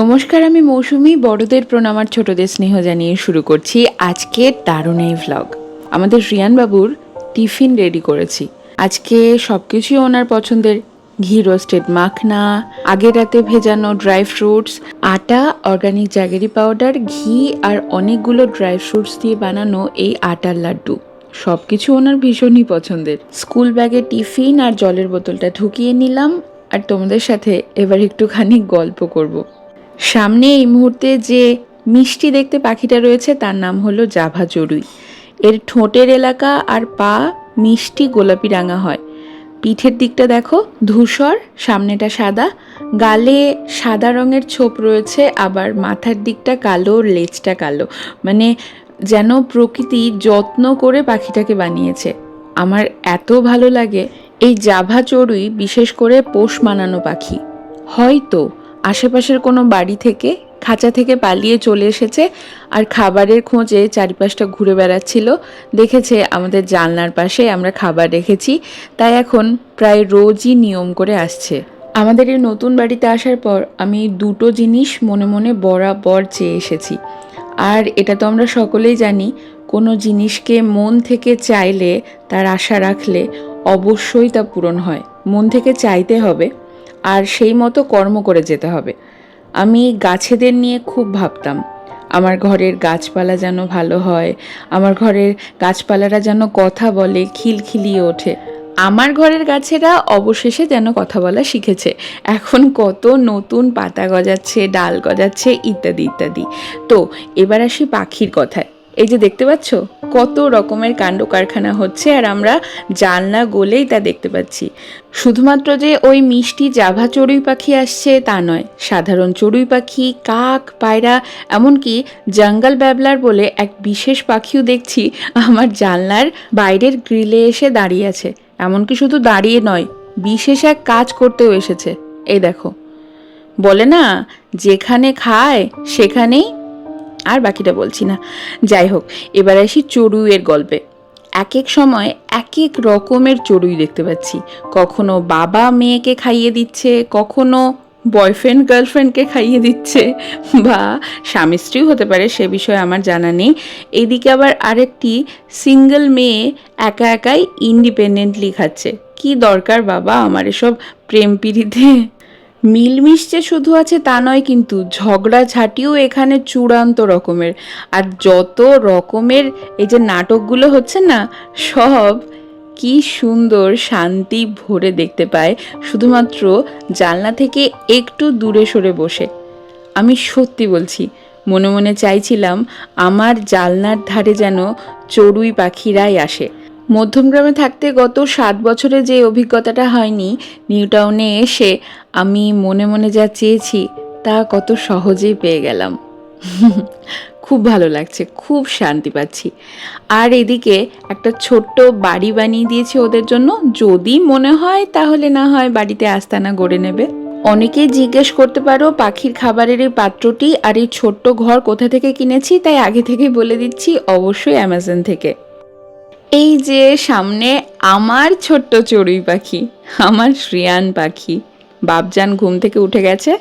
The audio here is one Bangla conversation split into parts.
নমস্কার, আমি মৌসুমি, বড়দের প্রণাম আর ছোটদের স্নেহ জানিয়ে শুরু করছি আজকে দারুণ এই ভ্লগ আমাদের রিয়ান বাবুর টিফিন রেডি করেছি। আজকে সব কিছুই ওনার পছন্দের। ঘি রোস্টেড মাখনা, আগের রাতে ভেজানো ড্রাই ফ্রুটস আটা অর্গানিক জাগেরি পাউডার ঘি আর অনেকগুলো ড্রাই ফ্রুটস দিয়ে বানানো এই আটার লাড্ডু। সব কিছু ওনার ভীষণই পছন্দের। স্কুল ব্যাগে টিফিন আর জলের বোতলটা ঢুকিয়ে নিলাম, আর তোমাদের সাথে এবার একটুখানি গল্প করব। সামনে এই মুহূর্তে যে মিষ্টি দেখতে পাখিটা রয়েছে, তার নাম হলো জাভা চড়ুই এর ঠোঁটের এলাকা আর পা মিষ্টি গোলাপি রাঙা হয়। পিঠের দিকটা দেখো, ধূসর, সামনেটা সাদা। গালে সাদা রঙের ছোপ রয়েছে, আবার মাথার দিকটা কালো, লেজটা কালো। মানে যেন প্রকৃতি যত্ন করে পাখিটাকে বানিয়েছে। আমার এত ভালো লাগে এই জাভা চড়ুই বিশেষ করে পোষ মানানো পাখি। হয়তো আশেপাশের কোনো বাড়ি থেকে খাঁচা থেকে পালিয়ে চলে এসেছে আর খাবারের খোঁজে চারিপাশটা ঘুরে বেড়াচ্ছিল। দেখেছে আমাদের জানলার পাশে আমরা খাবার রেখেছি, তাই এখন প্রায় রোজই নিয়ম করে আসছে। আমাদের এই নতুন বাড়িতে আসার পর আমি দুটো জিনিস মনে মনে বরাবর চেয়ে এসেছি। আর এটা তো আমরা সকলেই জানি, কোনো জিনিসকে মন থেকে চাইলে তার আশা রাখলে অবশ্যই তা পূরণ হয়। মন থেকে চাইতে হবে। আর সেই মতো কর্ম করে যেতে হবে। আমি গাছেদের নিয়ে খুব ভাবতাম। আমার ঘরের গাছপালা যেন ভালো হয়, আমার ঘরের গাছপালারা যেন কথা বলে, খিলখিলিয়ে ওঠে। আমার ঘরের গাছেরা অবশেষে যেন কথা বলা শিখেছে। এখন কত নতুন পাতা গজাচ্ছে, ডাল গজাচ্ছে, ইত্যাদি ইত্যাদি। তো, এবার আসি পাখির কথায়। এই যে দেখতে পাচ্ছ? কত রকমের কাণ্ড কারখানা হচ্ছে আর আমরা জানলা গোলেই তা দেখতে পাচ্ছি। শুধুমাত্র যে ওই মিষ্টি জাভা চড়ুই পাখি আসছে তা নয়, সাধারণ চড়ুই পাখি, কাক, পায়রা, এমনকি জঙ্গল ব্যাবলার বলে এক বিশেষ পাখিও দেখছি আমার জানলার বাইরের গ্রিলে এসে দাঁড়িয়ে আছে। এমনকি শুধু দাঁড়িয়ে নয়, বিশেষ এক কাজ করতেও এসেছে। এই দেখো। বলে না, যেখানে খায় সেখানেই আর বাকিটা বলছি না। যাই হোক, এবার আসি চড়ুইয়ের গল্পে। এক এক সময় এক এক রকমের চড়ুই দেখতে পাচ্ছি। কখনো বাবা মেয়েকে খাইয়ে দিচ্ছে, কখনো বয়ফ্রেন্ড গার্লফ্রেন্ডকে খাইয়ে দিচ্ছে বা স্বামী স্ত্রীও হতে পারে, সে বিষয়ে আমার জানা নেই। এদিকে আবার আরেকটি সিঙ্গেল মেয়ে একা একাই ইন্ডিপেন্ডেন্টলি খাচ্ছে। কি দরকার বাবা আমার এসব প্রেম পিড়িতে? মিলমিশ যে শুধু আছে তা নয়, কিন্তু ঝগড়া ঝাঁটিও এখানে চূড়ান্ত রকমের। আর যত রকমের এই যে নাটকগুলো হচ্ছে না, সব কি সুন্দর শান্তি ভরে দেখতে পায়। শুধুমাত্র জানলা থেকে একটু দূরে সরে বসে। আমি সত্যি বলছি, মনে মনে চাইছিলাম আমার জালনার ধারে যেন চড়ুই পাখিরাই আসে। মধ্যমগ্রামে থাকতে গত সাত বছরে যে অভিজ্ঞতাটা হয়নি, নিউ টাউনে এসে আমি মনে মনে যা চেয়েছি, তা কত সহজেই পেয়ে গেলাম। খুব ভালো লাগছে, খুব শান্তি পাচ্ছি। আর এদিকে একটা ছোট্ট বাড়ি বানিয়ে দিয়েছি ওদের জন্য, যদি মনে হয় তাহলে না হয় বাড়িতে আস্তানা গড়ে নেবে। অনেকেই জিজ্ঞেস করতে পারো, পাখির খাবারের এই পাত্রটি আর এই ছোট্ট ঘর কোথা থেকে কিনেছি, তাই আগে থেকেই বলে দিচ্ছি, অবশ্যই অ্যামাজন থেকে। এই যে সামনে আমার ছোট্ট চড়ুই পাখি আমার শ্রিয়ান পাখি। বাপজান ঘুম থেকে উঠে গেছে।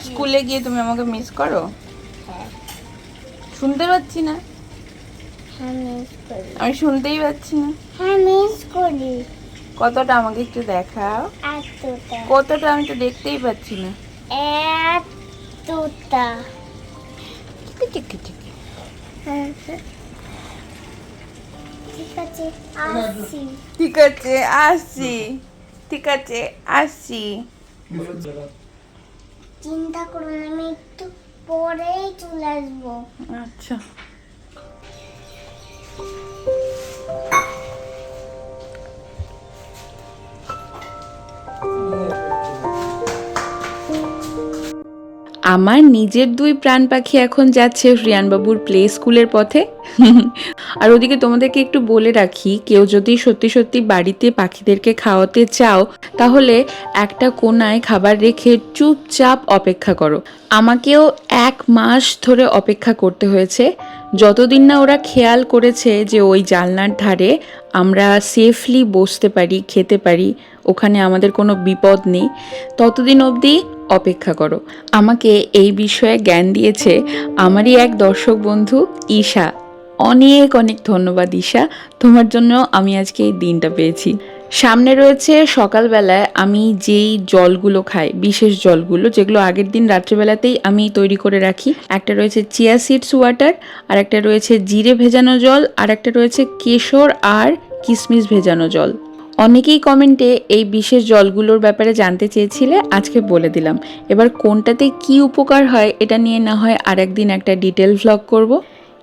স্কুলে গিয়ে তুমি আমাকে মিস করো? শুনতে পাচ্ছি না। হ্যাঁ মিস আমি শুনতেই পাচ্ছি না। হ্যাঁ মিস করি। কতটা আমাকে একটু দেখাও। এতটা। কতটা আমি তো দেখতেই পাচ্ছি না। এতটা। টিকি টিকি টিকি। হ্যাঁ, হ্যাঁ। ঠিক আছে আসছি। ঠিক আছে আসছি। চিন্তা করুন আমি একটু পরেই চলে আসব। আচ্ছা। আমার নিজের দুই প্রাণ পাখি এখন যাচ্ছে রিয়ানবাবুর প্লে স্কুলের পথে। আর ওদিকে তোমাদেরকে একটু বলে রাখি, কেউ যদি সত্যি সত্যি বাড়িতে পাখিদেরকে খাওয়াতে চাও, তাহলে একটা কোনায় খাবার রেখে চুপচাপ অপেক্ষা করো। আমাকেও এক মাস ধরে অপেক্ষা করতে হয়েছে। যতদিন না ওরা খেয়াল করেছে যে ওই জানলার ধারে আমরা সেফলি বসতে পারি, খেতে পারি ওখানে আমাদের কোনো বিপদ নেই, ততদিন অবধি অপেক্ষা করো। আমাকে এই বিষয়ে জ্ঞান দিয়েছে আমারই এক দর্শক বন্ধু ঈশা। অনেক অনেক ধন্যবাদ ঈশা, তোমার জন্য আমি আজকে এই দিনটা পেয়েছি। সামনে রয়েছে সকালবেলায় আমি যেই জলগুলো খাই, বিশেষ জলগুলো, যেগুলো আগের দিন রাত্রিবেলাতেই আমি তৈরি করে রাখি। একটা রয়েছে চিয়া সিডস ওয়াটার আর একটা রয়েছে জিরে ভেজানো জল আর একটা রয়েছে কেশর আর কিশমিশ ভেজানো জল। অনেকেই কমেন্টে এই বিশেষ জলগুলোর ব্যাপারে জানতে চেয়েছিলে, আজকে বলে দিলাম। এবার কোনটাতে কি উপকার হয় এটা নিয়ে না হয় আর একদিন একটা ডিটেল ভ্লগ করব।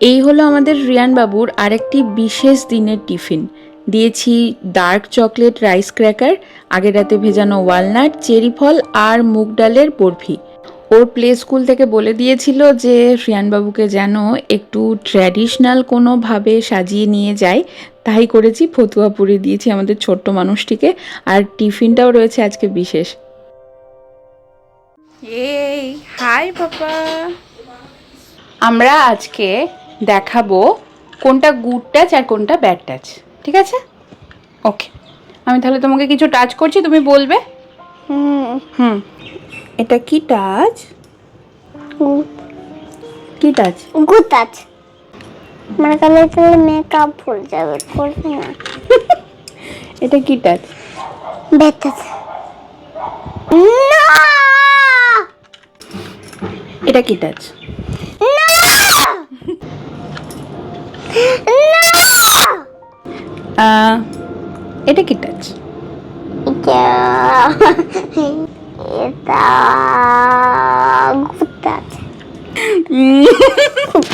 এই হলো আমাদের রিয়ান বাবুর আরেকটি বিশেষ দিনের টিফিন। দিয়েছি ডার্ক চকলেট রাইস ক্র্যাকার আগের রাতে ভেজানো ওয়ালনাট চেরি ফল আর মুগ ডালের বরফি। ওর প্লে স্কুল থেকে বলে দিয়েছিল যে রিয়ানবাবুকে যেন একটু ট্র্যাডিশনাল কোনোভাবে সাজিয়ে নিয়ে যায় তাই করেছি ফতুয়া পুরি দিয়েছি আমাদের ছোট্ট মানুষটিকে। আর টিফিনটাও রয়েছে আজকে বিশেষ। এই হাই পাপা। আমরা আজকে দেখাবো কোনটা গুড টাচ আর কোনটা ব্যাড টাচ ঠিক আছে? ওকে আমি তাহলে তোমাকে কিছু টাচ করছি তুমি বলবে? হুম। হুম। এটা কি টাচ কি টাচ গুড টাচ মানে কালে তাহলে মেকআপ ভুল যাবে করবে না। এটা কি টাচ ব্যাড টাচ না! এটা কি টাচ এটা কি টাচ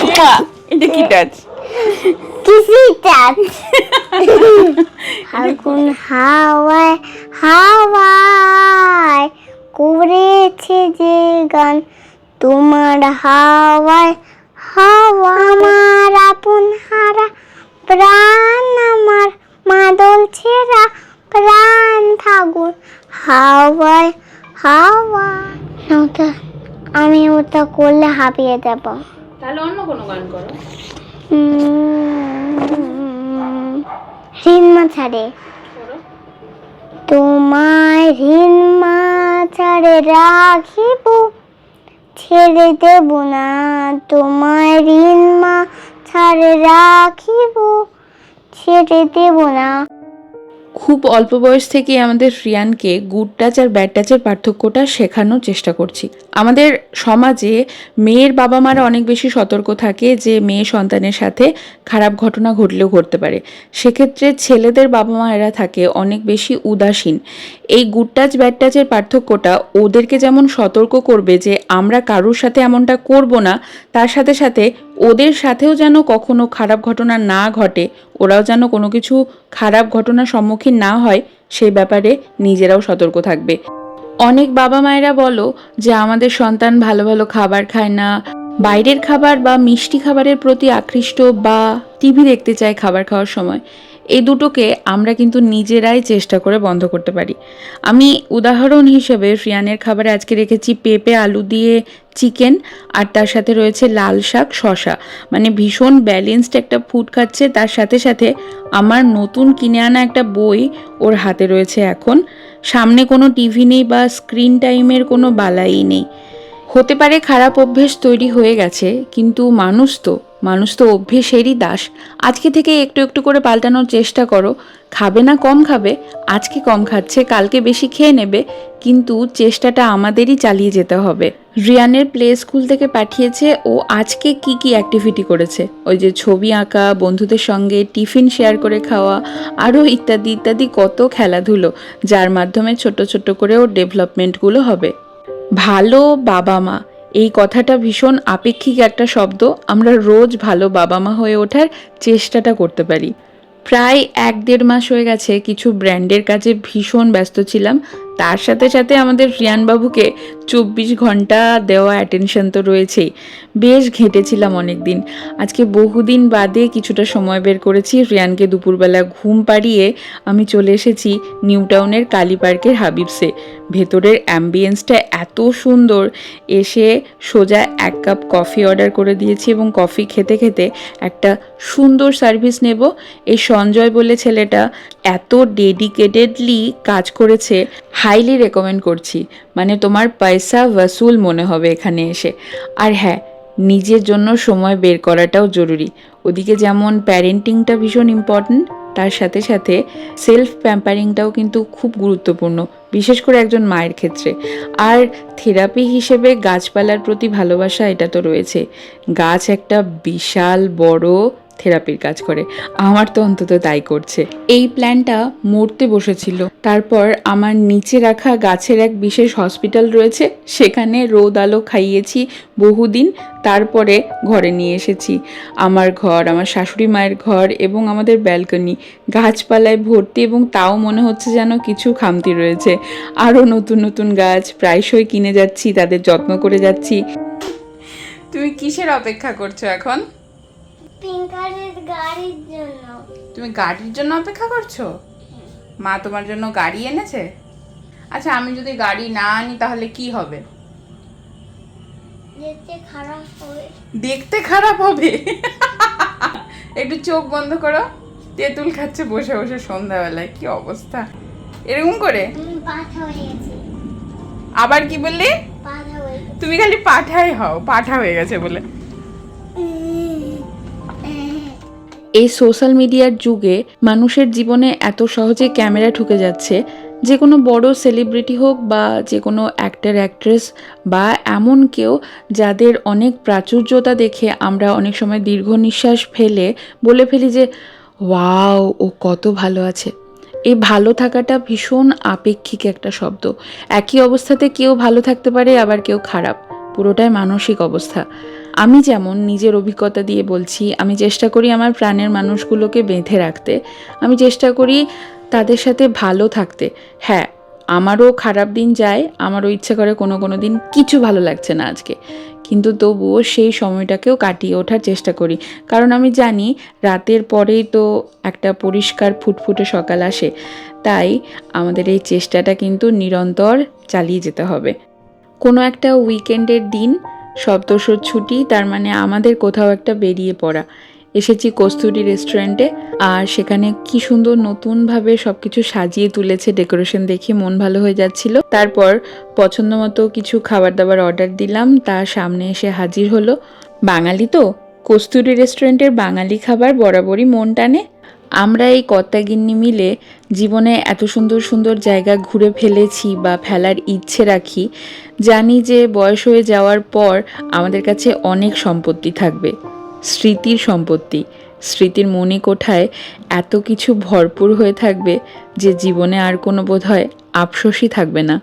এটা এটা কি টাচ কিসি টাচ ফাল্গুন হাওয়ায় হাওয়ায় করেছে যে গান। তোমার হাওয়ায় হাওয়া আমার আপন হারা প্রাণ আমার মাদল ছেঁড়া প্রাণ ফাগুন হাওয়ায় হাওয়া আমি ওটা করলে হাঁপিয়ে যাব। তাহলে অন্য কোনো গান করো। ঋণ ছাড়ে তোমায় ঋণ ছাড়ে রাখিব, ছেড়ে দেব না। তোমায় ঋণ ছাড়ে রাখিব, ছেড়ে দেব না। খুব অল্প বয়স থেকে আমাদের রিয়ানকে গুড টাচ আর ব্যাড টাচের পার্থক্যটা শেখানোর চেষ্টা করছি। আমাদের সমাজে মেয়ের বাবা মারা অনেক বেশি সতর্ক থাকে যে মেয়ে সন্তানের সাথে খারাপ ঘটনা ঘটলেও ঘটতে পারে। সেক্ষেত্রে ছেলেদের বাবা মায়েরা থাকে অনেক বেশি উদাসীন। এই গুড টাচ ব্যাড টাচের পার্থক্যটা ওদেরকে যেমন সতর্ক করবে যে আমরা কারোর সাথে এমনটা করব না, তার সাথে সাথে ওদের সাথেও যেন কখনো খারাপ ঘটনা না ঘটে, ওরাও যেন কোনো কিছু খারাপ ঘটনার সম্মুখীন না হয় সেই ব্যাপারে নিজেরাও সতর্ক থাকবে। অনেক বাবা মায়েরা বলো যে, আমাদের সন্তান ভালো ভালো খাবার খায় না। বাইরের খাবার বা মিষ্টি খাবারের প্রতি আকৃষ্ট বা টিভি দেখতে চায় খাবার খাওয়ার সময়। এই দুটোকে আমরা কিন্তু নিজেরাই চেষ্টা করে বন্ধ করতে পারি। আমি উদাহরণ হিসেবে ফ্রিয়ানের খাবারে আজকে রেখেছি পেঁপে, আলু দিয়ে চিকেন, আর তার সাথে রয়েছে লাল শাক শশা মানে ভীষণ ব্যালেন্সড একটা ফুড খাচ্ছে, তার সাথে সাথে আমার নতুন কিনে আনা একটা বই ওর হাতে রয়েছে এখন। সামনে কোনো টিভি নেই বা স্ক্রিন টাইমের কোনো বালাই নেই। হতে পারে খারাপ অভ্যেস তৈরি হয়ে গেছে, কিন্তু মানুষ তো মানুষ তো অভ্যেসেরই দাস। আজকে থেকে একটু একটু করে পাল্টানোর চেষ্টা করো। খাবে না কম খাবে, আজকে কম খাচ্ছে, কালকে বেশি খেয়ে নেবে, কিন্তু চেষ্টাটা আমাদেরই চালিয়ে যেতে হবে। রিয়ানের প্লে স্কুল থেকে পাঠিয়েছে, ও আজকে কি কি অ্যাক্টিভিটি করেছে? ওই যে ছবি আঁকা, বন্ধুদের সঙ্গে টিফিন শেয়ার করে খাওয়া আরও ইত্যাদি ইত্যাদি কত খেলাধুলো, যার মাধ্যমে ছোট ছোট করে ওর ডেভেলপমেন্টগুলো হবে। ভালো বাবা মা এই কথাটা ভীষণ আপেক্ষিক একটা শব্দ। আমরা রোজ ভালো বাবা মা হয়ে ওঠার চেষ্টাটা করতে পারি। প্রায় এক দেড় মাস হয়ে গেছে, কিছু ব্র্যান্ডের কাজে ভীষণ ব্যস্ত ছিলাম। তার সাথে সাথে আমাদের রিয়ান বাবুকে চব্বিশ ঘণ্টা দেওয়া অ্যাটেনশন তো রয়েছেই। বেশ ঘেঁটেছিলাম অনেক দিন আজকে বহুদিন বাদে কিছুটা সময় বের করেছি। রিয়ানকে দুপুরবেলা ঘুম পাড়িয়ে আমি চলে এসেছি নিউ টাউনের কালী পার্কের হাবিবসে। ভেতরের অ্যাম্বিয়েন্সটা এত সুন্দর। এসে সোজা এক কাপ কফি অর্ডার করে দিয়েছি এবং কফি খেতে খেতে একটা সুন্দর সার্ভিস নেব। এই সঞ্জয় বলে ছেলেটা এত ডেডিকেটেডলি কাজ করেছে। হাইলি রেকমেন্ড করছি। মানে তোমার পয়সা ওয়াসুল মনে হবে এখানে এসে। আর হ্যাঁ নিজের জন্য সময় বের করাটাও জরুরি। ওদিকে যেমন প্যারেন্টিংটা ভীষণ ইম্পর্ট্যান্ট তার সাথে সাথে সেলফ প্যাম্পারিংটাও কিন্তু খুব গুরুত্বপূর্ণ, বিশেষ করে একজন মায়ের ক্ষেত্রে। আর থেরাপি হিসেবে গাছপালার প্রতি ভালোবাসা, এটা তো রয়েছে। গাছ একটা বিশাল বড় থেরাপির কাজ করে। আমার তো অন্তত তাই করছে। এই প্ল্যানটা মরতে বসেছিল। তারপর আমার নিচে রাখা গাছের এক বিশেষ হসপিটাল রয়েছে। সেখানে রোদ আলো খাইয়েছি বহুদিন। তারপরে ঘরে নিয়ে এসেছি। আমার ঘর, আমার শাশুড়ি মায়ের ঘর এবং আমাদের ব্যালকনি। গাছপালায় ভর্তি এবং তাও মনে হচ্ছে যেন কিছু খামতি রয়েছে। আরও নতুন নতুন গাছ প্রায়শই কিনে যাচ্ছি, তাদের যত্ন করে যাচ্ছি। তুমি কিসের অপেক্ষা করছ এখন? পিঙ্কারের গাড়ির জন্য। তুমি গাড়ির জন্য অপেক্ষা করছ? মা তোমার জন্য গাড়ি এনেছে? আচ্ছা আমি যদি গাড়ি না আনি তাহলে কি হবে? যেতে খারাপ হবে। দেখতে খারাপ হবে? একটু চোখ বন্ধ করো। তেঁতুল খাচ্ছে বসে বসে সন্ধ্যাবেলায় কি অবস্থা? এরকম করে? হয়ে আবার কি বললি? তুমি খালি পাঠাই হও পাঠা হয়ে গেছে বলে। এই সোশ্যাল মিডিয়ার যুগে মানুষের জীবনে এত সহজে ক্যামেরা ঢুকে যাচ্ছে, যে কোনো বড় সেলিব্রিটি হোক বা যে কোনো অ্যাক্টার অ্যাক্ট্রেস বা এমন কেউ যাদের অনেক প্রাচুর্যতা দেখে আমরা অনেক সময় দীর্ঘ নিঃশ্বাস ফেলে বলে ফেলি যে, ওয়াও, ও কত ভালো আছে। এই ভালো থাকাটা ভীষণ আপেক্ষিক একটা শব্দ। একই অবস্থাতে কেউ ভালো থাকতে পারে, আবার কেউ খারাপ। পুরোটাই মানসিক অবস্থা। আমি যেমন নিজের অভিজ্ঞতা দিয়ে বলছি, আমি চেষ্টা করি আমার প্রাণের মানুষগুলোকে বেঁধে রাখতে। আমি চেষ্টা করি তাদের সাথে ভালো থাকতে। হ্যাঁ আমারও খারাপ দিন যায়, আমারও ইচ্ছে করে কোনো কোনো দিন কিছু ভালো লাগছে না আজকে। কিন্তু তবুও সেই সময়টাকেও কাটিয়ে ওঠার চেষ্টা করি। কারণ আমি জানি রাতের পরেই তো একটা পরিষ্কার ফুটফুটে সকাল আসে। তাই আমাদের এই চেষ্টাটা কিন্তু নিরন্তর চালিয়ে যেতে হবে। কোনো একটা উইকেন্ডের দিন সপ্তশোর ছুটি, তার মানে আমাদের কোথাও একটা বেরিয়ে পড়া। এসেছি কস্তুরি রেস্টুরেন্টে, আর সেখানে কি সুন্দর নতুনভাবে সব কিছু সাজিয়ে তুলেছে, ডেকোরেশন দেখে মন ভালো হয়ে যাচ্ছিল। তারপর পছন্দ মতো কিছু খাবার দাবার অর্ডার দিলাম তার সামনে এসে হাজির হলো। বাঙালি তো? কস্তুরি রেস্টুরেন্টের বাঙালি খাবার বরাবরই মন টানে। আমরা এই কর্তাগিন্নি মিলে জীবনে এত সুন্দর সুন্দর জায়গা ঘুরে ফেলেছি বা ফেলার ইচ্ছে রাখি, জানি যে বয়স হয়ে যাওয়ার পর আমাদের কাছে অনেক সম্পত্তি থাকবে, স্মৃতির সম্পত্তি, স্মৃতির মনে কোঠায় এত কিছু ভরপুর হয়ে থাকবে যে জীবনে আর কোনো বোধ হয় আফসোসই থাকবে না।